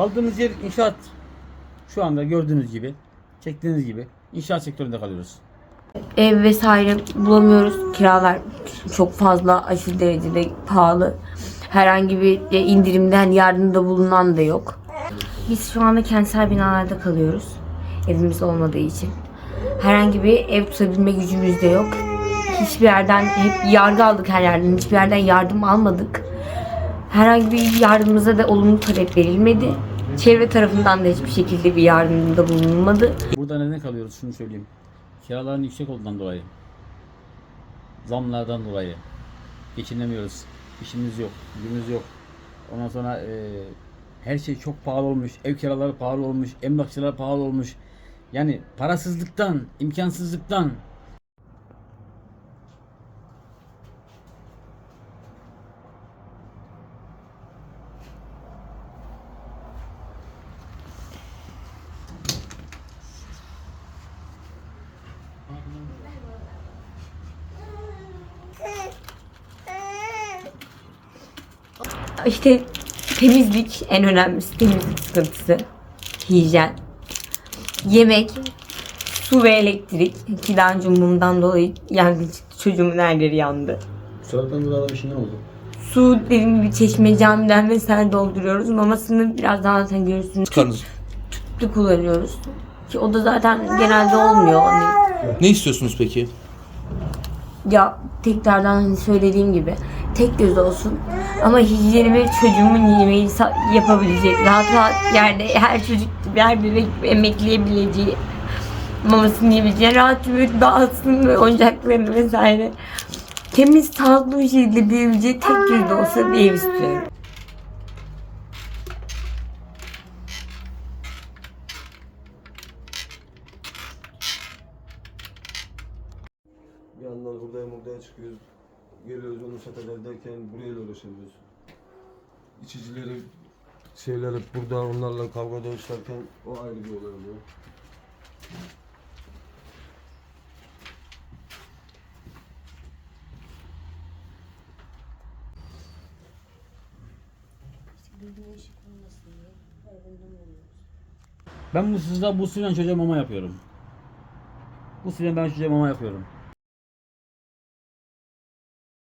Kaldığımız yer inşaat. Şu anda gördüğünüz gibi, çektiğiniz gibi inşaat sektöründe kalıyoruz. Ev vesaire bulamıyoruz. Kiralar çok fazla aşırı derecede pahalı. Herhangi bir indirimden yardımda bulunan da yok. Biz şu anda kentsel binalarda kalıyoruz. Evimiz olmadığı için. Herhangi bir ev tutabilme gücümüz de yok. Hiçbir yerden hep yargı aldık her yerden. Hiçbir yerden yardım almadık. Herhangi bir yardımımıza da olumlu talep verilmedi. Çevre tarafından da hiçbir şekilde bir yardımda bulunmadı. Burada neden kalıyoruz şunu söyleyeyim. Kiraların yüksek olduğundan dolayı. Zamlardan dolayı. Geçinemiyoruz. İşimiz yok, gücümüz yok. Ondan sonra e, her şey çok pahalı olmuş. Ev kiraları pahalı olmuş. Emlakçılar pahalı olmuş. Yani parasızlıktan, imkansızlıktan İşte temizlik en önemlisi temizlik sıkıntısı. Hijyen. Yemek, su ve elektrik. Ki daha önce mumdan dolayı yangın çıktı. Çocuğumun her yeri yandı. Gıdada bir şey ne oldu? Su dediğim gibi çeşme camiden vesaire dolduruyoruz. Mamasını biraz daha zaten görürsünüz. Çıkarınız. Tüplü kullanıyoruz. Ki o da zaten genelde olmuyor. Hani Ne istiyorsunuz peki? ya tekrardan hani söylediğim gibi tek göz olsun ama hijyenimi çocuğumun yemeği yapabilecek rahat rahat yerde her çocuk her bebek emekleyebileceği mamasını yiyebileceği rahat bir dağıtsın ve oyuncaklarını vesaire temiz sağlıklı bir şekilde büyüyebileceği tek göz olsa bir ev istiyorum. Bir yandan hurdaya murdaya çıkıyoruz. Geliyoruz onu satacağız derken buraya uğraşamıyoruz. İçicileri şeyler hep burada onlarla kavga dövüşlerken o ayrı bir olay oluyor. Ben bu sızda bu suyla çocuğa mama yapıyorum. Bu suyla ben çocuğa mama yapıyorum.